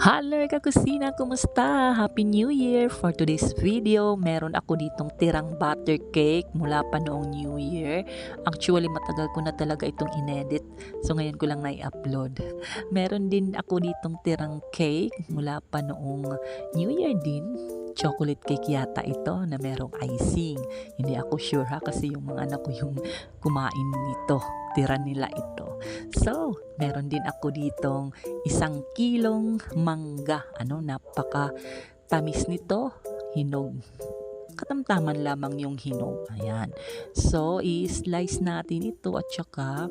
Hello kakusina! Kumusta? Happy New Year! For today's video, meron ako ditong tirang butter cake mula pa noong New Year. Actually, matagal ko na talaga itong inedit. So, ngayon ko lang na-upload. Meron din ako ditong tirang cake mula pa noong New Year din. Chocolate cake yata ito na merong icing. Hindi ako sure ha kasi yung mga anak ko yung kumain nito. Tira nila ito. So, meron din ako ditong isang kilong mangga. Ano, napaka tamis nito. Hinog. Katamtaman lamang yung hinog. Ayan. So, i-slice natin ito at saka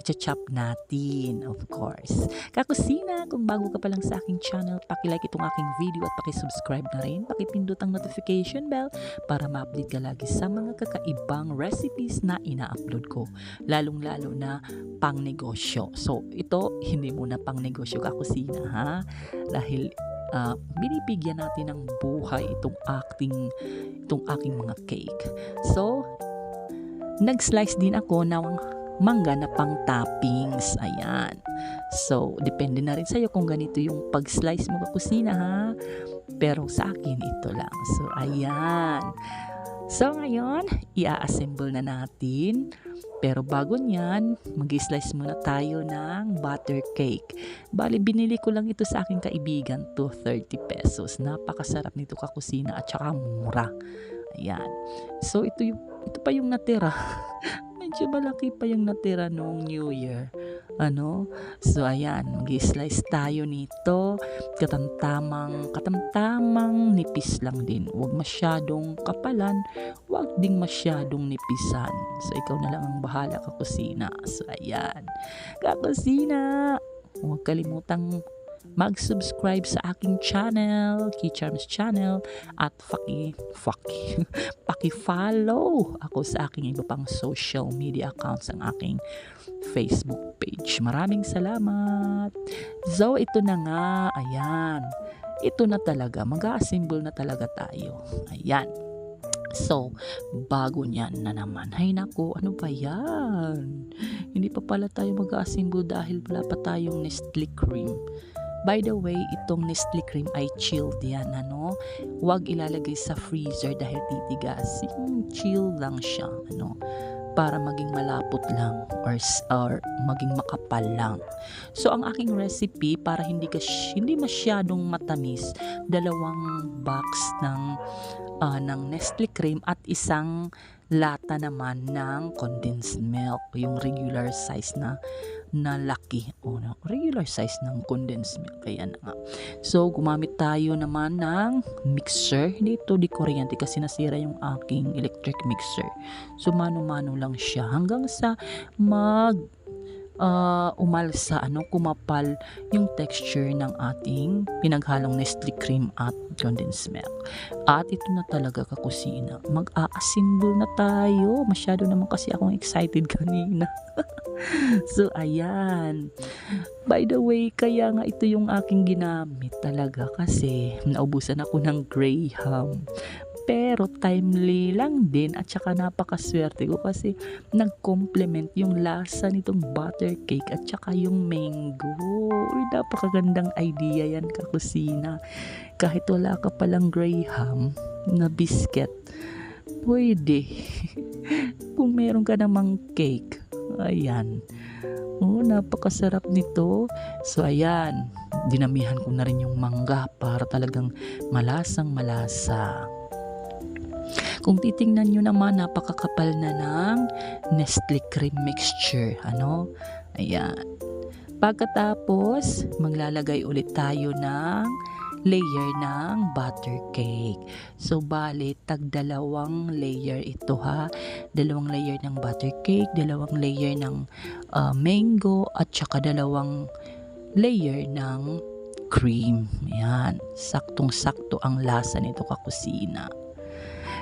i-chop natin, of course. Kakusina, kung bago ka pa lang sa aking channel, paki-like itong aking video at paki-subscribe na rin. Paki-pindot ang notification bell para ma-update ka lagi sa mga kakaibang recipes na ina-upload ko. Lalong-lalo na pang negosyo. So, ito, hindi muna pang negosyo kakusina, ha? Dahil uh, binibigyan natin ng buhay itong acting itong aking mga cake. So, nag-slice din ako ng mangga na pang toppings. Ayan. So, depende na rin sa'yo kung ganito yung pag-slice mo kakusina ha. Pero sa akin, ito lang. So, ayan. So, ngayon, i-assemble na natin. Pero bago niyan, mag-slice muna tayo ng butter cake. Bali, binili ko lang ito sa aking kaibigan to 30 pesos. Napakasarap nito kakusina at saka mura. Ayan. So, ito, yung, ito pa yung natira. medyo malaki pa yung natira noong New Year. Ano? So, ayan, mag-slice tayo nito. Katamtamang, katamtamang nipis lang din. Huwag masyadong kapalan, huwag ding masyadong nipisan. So, ikaw na lang ang bahala kakusina. So, ayan. Kakusina! Huwag kalimutang mag-subscribe sa aking channel, Key Charms channel, at paki, paki, paki-follow ako sa aking iba pang social media accounts ang aking Facebook page. Maraming salamat! So, ito na nga, ayan. Ito na talaga, mag-assemble na talaga tayo. Ayan. So, bago niyan na naman, hay nako, ano ba yan? Hindi pa pala tayo mag-assemble dahil wala pa tayong Nestle cream. By the way, itong Nestle cream ay chilled yan, ano? Huwag ilalagay sa freezer dahil titigas. Yung chill lang siya, ano? Para maging malapot lang or, or maging makapal lang. So, ang aking recipe para hindi, ka, hindi masyadong matamis, dalawang box ng, uh, ng Nestle cream at isang lata naman ng condensed milk, yung regular size na na laki o no, regular size ng condensed milk. Kaya na nga. So, gumamit tayo naman ng mixer. Hindi ito di kuryente kasi nasira yung aking electric mixer. So, mano-mano lang siya hanggang sa mag uh, umalsa, ano, kumapal yung texture ng ating pinaghalong Nestle cream at condensed milk. At ito na talaga kakusina. Mag-a-assemble na tayo. Masyado naman kasi akong excited kanina. so, ayan. By the way, kaya nga ito yung aking ginamit talaga kasi naubusan ako ng Graham pero timely lang din at saka napakaswerte ko kasi nag-complement yung lasa nitong butter cake at saka yung mango. Uy, napakagandang idea yan kakusina. Kahit wala ka palang graham na biscuit, pwede. Kung meron ka namang cake, ayan. Oh, napakasarap nito. So, ayan. Dinamihan ko na rin yung mangga para talagang malasang malasa. Kung titingnan nyo naman, napakakapal na ng Nestle cream mixture. Ano? Ayan. Pagkatapos, maglalagay ulit tayo ng layer ng butter cake. So, bali, tag dalawang layer ito ha. Dalawang layer ng butter cake, dalawang layer ng uh, mango, at saka dalawang layer ng cream. Yan. Saktong-sakto ang lasa nito kakusina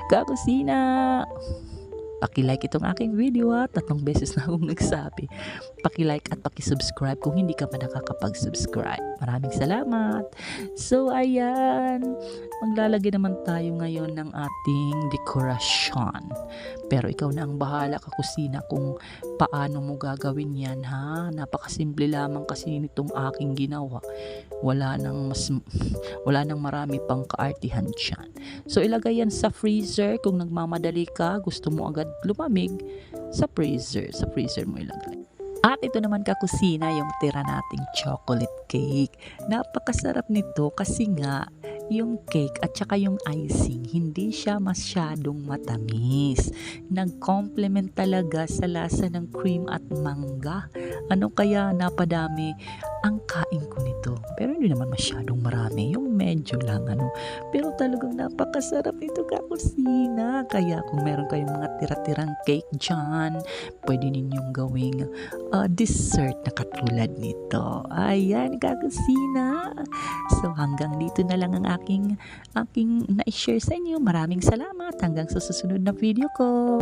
kakusina. Paki-like itong aking video ha. Tatlong beses na akong nagsabi. Paki-like at paki-subscribe kung hindi ka pa nakakapag-subscribe. Maraming salamat. So, ayan. Maglalagay naman tayo ngayon ng ating dekorasyon. Pero ikaw na ang bahala ka kusina kung paano mo gagawin yan ha. Napakasimple lamang kasi nitong aking ginawa. Wala nang mas wala nang marami pang kaartihan dyan. So ilagay yan sa freezer kung nagmamadali ka, gusto mo agad lumamig sa freezer. Sa freezer mo ilagay. At ito naman kakusina yung tira nating chocolate cake. Napakasarap nito kasi nga yung cake at saka yung icing, hindi siya masyadong matamis. Nag-complement talaga sa lasa ng cream at mangga. Ano kaya napadami ang kain ko nito. Pero hindi naman masyadong marami, yung medyo lang ano. Pero talagang napakasarap nito kakusina. Kaya kung meron kayong mga tira-tirang cake dyan, pwede ninyong gawing uh, dessert na katulad nito. Ayan, kakusina. So hanggang dito na lang ang aking aking na-share sa inyo. Maraming salamat. Hanggang sa susunod na video ko.